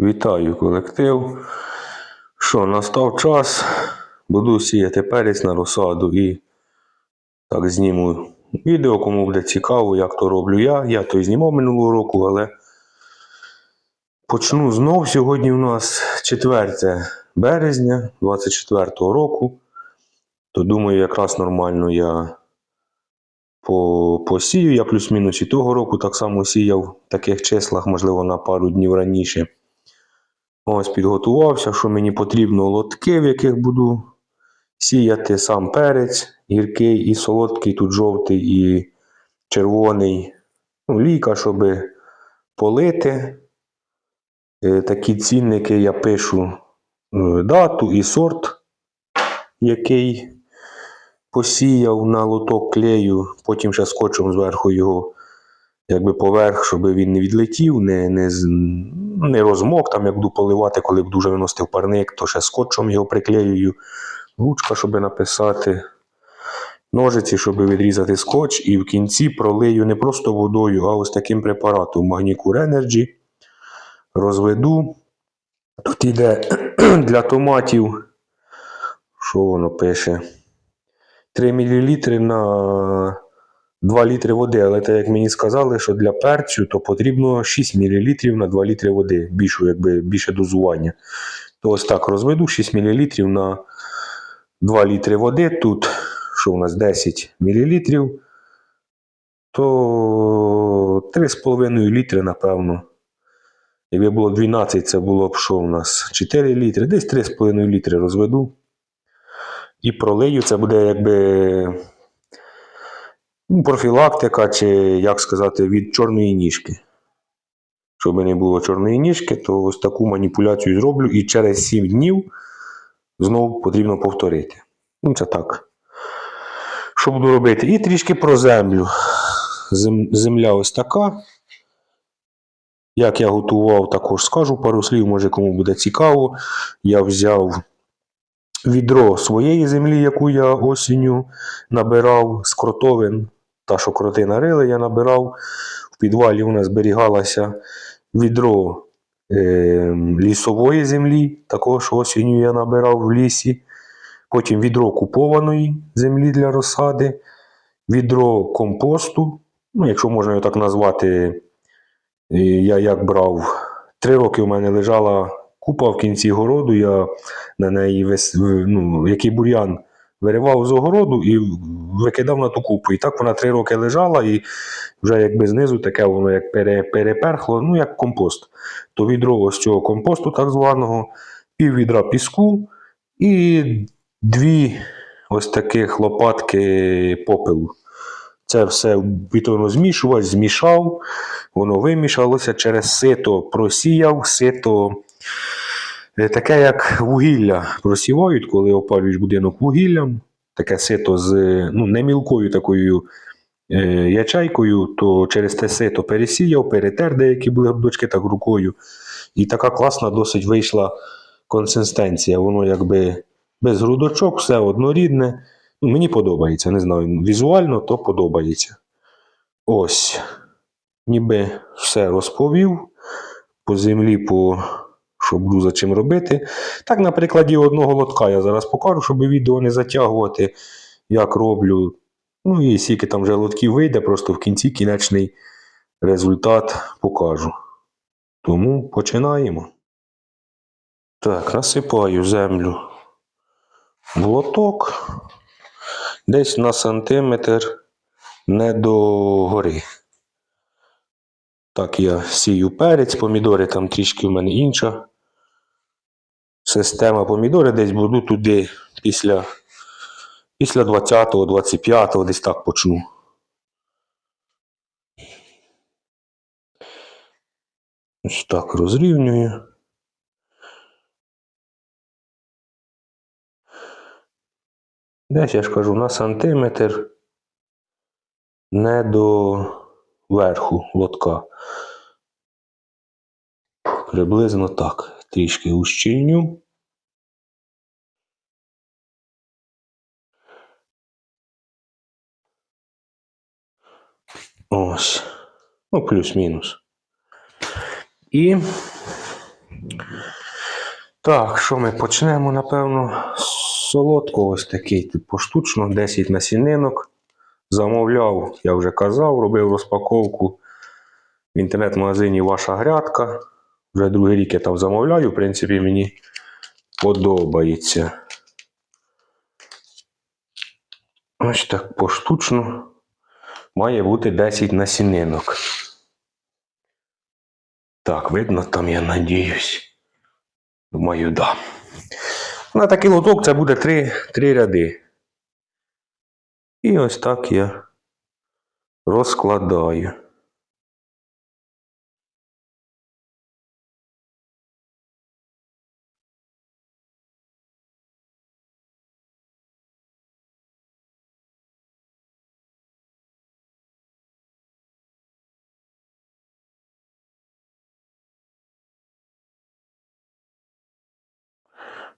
Вітаю колектив. Що, настав час. Буду сіяти перець на розсаду і так зніму відео, кому буде цікаво, як то роблю я. Я то і знімав минулого року, але почну знов. Сьогодні у нас 4 березня 24 року. То думаю, якраз нормально я по, посію. Я плюс-мінус і того року так само сіяв в таких числах, можливо, на пару днів раніше. Ось підготувався, що мені потрібно лотки, в яких буду сіяти сам перець, гіркий і солодкий, тут жовтий і червоний. Ну, ліка, щоб полити. Е, Такі цінники я пишу е, дату і сорт, який посіяв на лоток клею, потім ще скотчем зверху його якби поверх, щоб він не відлетів, не, не, не розмок, там як буду поливати, коли буду вже виносити парник, то ще скотчем його приклеюю. Ручка, щоб написати. Ножиці, щоб відрізати скотч, і в кінці пролию не просто водою, а ось таким препаратом Magnicure Energy. Розведу. Тут йде для томатів. Що воно пише? 3 мл на 2 літри води, але так як мені сказали, що для перцю то потрібно 6 мл на 2 літри води, більше, якби, більше дозування. То ось так розведу 6 мл на 2 літри води. Тут, що у нас 10 мл, то 3,5 літри, напевно. Якби було 12, це було б що у нас? 4 літри, десь 3,5 літри розведу. І пролию, це буде якби ну, профілактика, чи як сказати, від чорної ніжки. Щоб не було чорної ніжки, то ось таку маніпуляцію зроблю і через 7 днів знову потрібно повторити. Ну, це так. Що буду робити? І трішки про землю. Земля ось така. Як я готував, також скажу пару слів, може кому буде цікаво. Я взяв відро своєї землі, яку я осінню набирав з кротовин. Та, що кроти нарили, я набирав. В підвалі у нас зберігалося відро е, лісової землі, також осінню я набирав в лісі. Потім відро купованої землі для розсади, відро компосту, ну, якщо можна його так назвати, е, я як брав. Три роки у мене лежала купа в кінці городу, я на неї весь, ну, який бур'ян виривав з огороду і викидав на ту купу. І так вона три роки лежала, і вже якби знизу таке воно як пере, переперхло, ну як компост. То відро ось цього компосту, так званого, пів відра піску і дві ось таких лопатки попелу. Це все бітоно змішувач, змішав, воно вимішалося через сито просіяв, сито таке, як вугілля просівають, коли опалюєш будинок вугіллям. Таке сито з ну, не такою е, ячейкою, то через те сито пересіяв, перетер деякі були дочки так рукою. І така класна досить вийшла консистенція. Воно якби без грудочок, все однорідне. Ну, мені подобається, не знаю. Візуально то подобається. Ось. Ніби все розповів. По землі, по що буду за чим робити. Так, на прикладі одного лотка я зараз покажу, щоб відео не затягувати, як роблю. Ну і скільки там вже лотків вийде, просто в кінці кінечний результат покажу. Тому починаємо. Так, насипаю землю в лоток десь на сантиметр не до гори. Так, я сію перець, помідори там трішки в мене інша. Система помідори десь буду туди після, після 20-го, 25-го, десь так почну. Ось так розрівнюю. Десь я ж кажу на сантиметр не до верху лотка. Приблизно так. Трішки ущільню. Ось. Ну, плюс-мінус. І Так, що ми почнемо, напевно, з солодкого ось такий, типу, поштучно, 10 насінинок. Замовляв, я вже казав, робив розпаковку в інтернет-магазині Ваша грядка. Вже другий рік я там замовляю, в принципі, мені подобається. Ось так поштучно має бути 10 насінинок. Так, видно там, я надіюсь. Думаю, да. На такий лоток це буде три, три ряди. І ось так я розкладаю.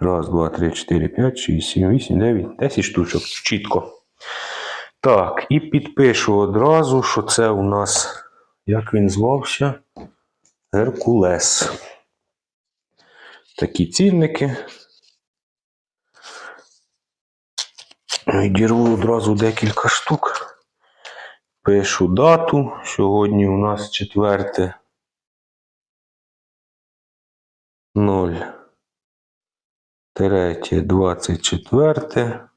Раз, два, три, чотири, п'ять, шість, сім, вісім, дев'ять, десять штучок. Чітко. Так, і підпишу одразу, що це у нас, як він звався? Геркулес. Такі цінники. Відірву одразу декілька штук. Пишу дату. Сьогодні у нас четверте. 0. Третє, 24.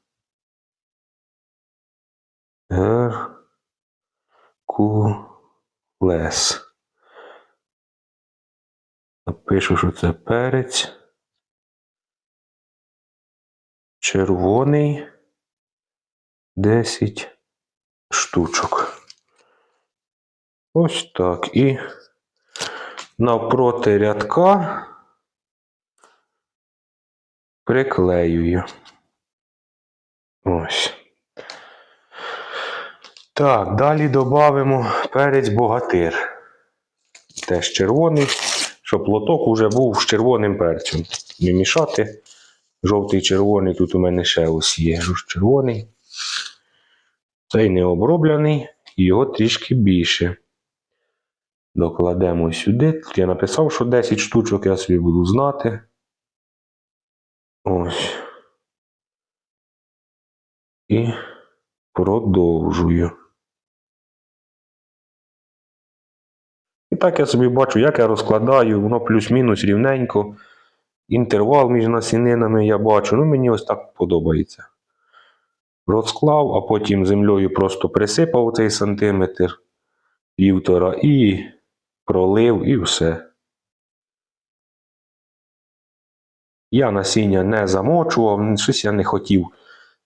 Геркулес. Напишу, що це перець. Червоний. 10 штучок. Ось так. І навпроти рядка приклеюю. Ось. Так, далі додамо перець богатир. Теж червоний, щоб лоток уже був з червоним перцем. Не мішати. Жовтий червоний, тут у мене ще ось є червоний. Цей не оброблений, його трішки більше. Докладемо сюди. Тут я написав, що 10 штучок я собі буду знати. Ось. І продовжую. І так я собі бачу, як я розкладаю, воно плюс-мінус рівненько. Інтервал між насінинами я бачу. Ну, мені ось так подобається. Розклав, а потім землею просто присипав цей сантиметр півтора і пролив, і все. Я насіння не замочував, щось я не хотів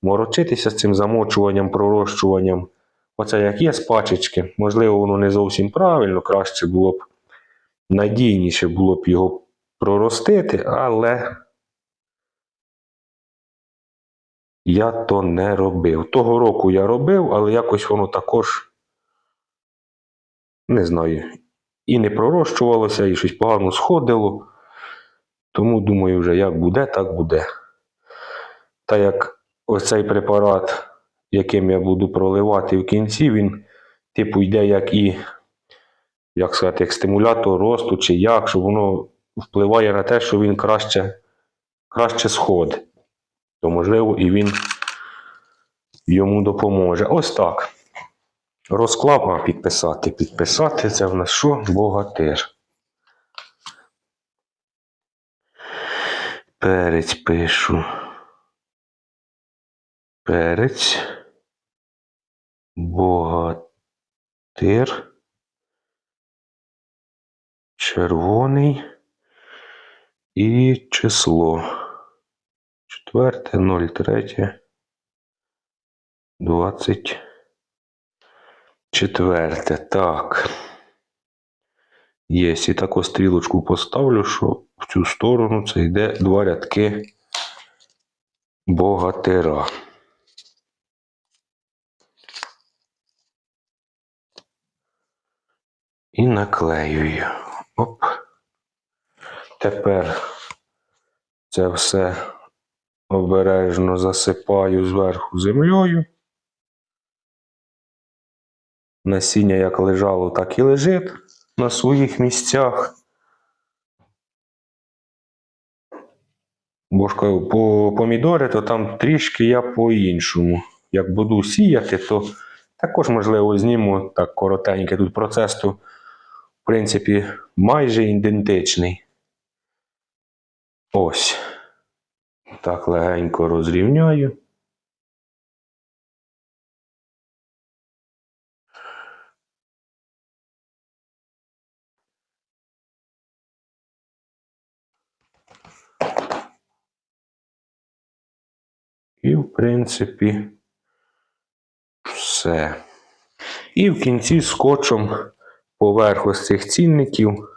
морочитися з цим замочуванням, пророщуванням. Оце як є з пачечки. Можливо, воно не зовсім правильно, краще було б надійніше було б його проростити, але я то не робив. Того року я робив, але якось воно також, не знаю, і не пророщувалося, і щось погано сходило. Тому думаю, вже як буде, так буде. Та як ось цей препарат, яким я буду проливати в кінці, він, типу, йде як і, як сказати, як стимулятор росту, чи як, що воно впливає на те, що він краще, краще сходить. То, можливо, і він йому допоможе. Ось так. Розклав, підписати. Підписати це в нас що? Богатир. Перець пишу. Перець. Богатир. Червоний. І число. Четверте, ноль третє. Двадцять. Четверте. Так. Є, і таку стрілочку поставлю, що в цю сторону це йде два рядки богатира. І наклеюю. Оп. Тепер це все обережно засипаю зверху землею. Насіння як лежало, так і лежить на своїх місцях. Бо ж по помідори, то там трішки я по-іншому. Як буду сіяти, то також, можливо, зніму так коротеньке. Тут процес, то, в принципі, майже ідентичний. Ось. Так легенько розрівняю. І, в принципі, все. І в кінці скотчем поверх ось цих цінників.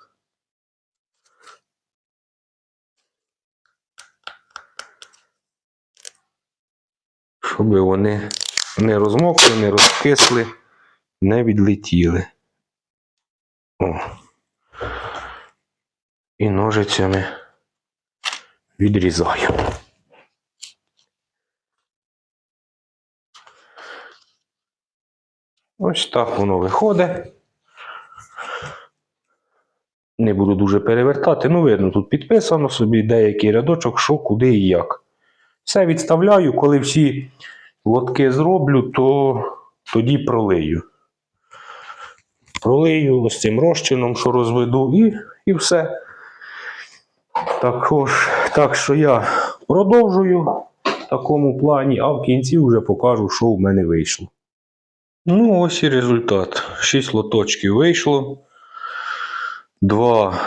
Щоб вони не розмокли, не розкисли, не відлетіли. О. І ножицями відрізаю. Ось так воно виходить. Не буду дуже перевертати. Ну, видно, тут підписано собі деякий рядочок, що, куди і як. Все відставляю, коли всі лотки зроблю, то тоді пролию. Пролию ось цим розчином, що розведу, і, і все. Також, так що я продовжую в такому плані, а в кінці вже покажу, що в мене вийшло. Ну, ось і результат. 6 лоточків вийшло. Два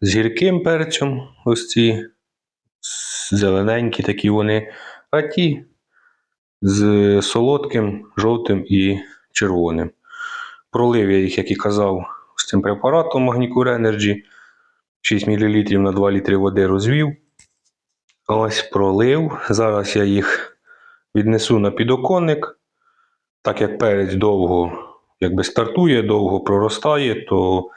з гірким перцем, ось ці зелененькі такі вони, а ті з солодким, жовтим і червоним. Пролив я їх, як і казав, з цим препаратом Magnicure Energy. 6 мл на 2 літри води розвів. Ось пролив. Зараз я їх віднесу на підоконник. Так як перець довго якби стартує, довго проростає, то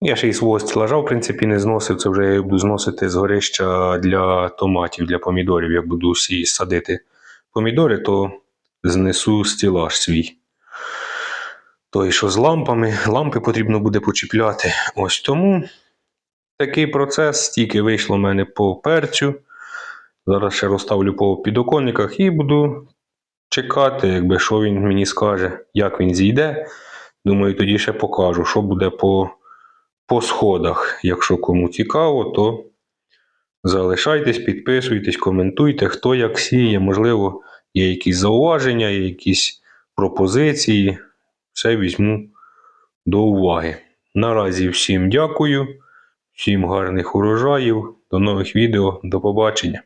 я ще й свого стелажа, в принципі, не зносив. Це вже я буду зносити з горища для томатів, для помідорів. Як буду всі садити помідори, то знесу стелаж свій. Той, що з лампами, лампи потрібно буде почіпляти. Ось тому такий процес, стільки вийшло в мене по перцю. Зараз ще розставлю по підоконниках і буду чекати, якби, що він мені скаже, як він зійде. Думаю, тоді ще покажу, що буде по, по сходах. Якщо кому цікаво, то залишайтесь, підписуйтесь, коментуйте, хто як сіє. Можливо, є якісь зауваження, є якісь пропозиції. Все візьму до уваги. Наразі всім дякую, всім гарних урожаїв, до нових відео, до побачення.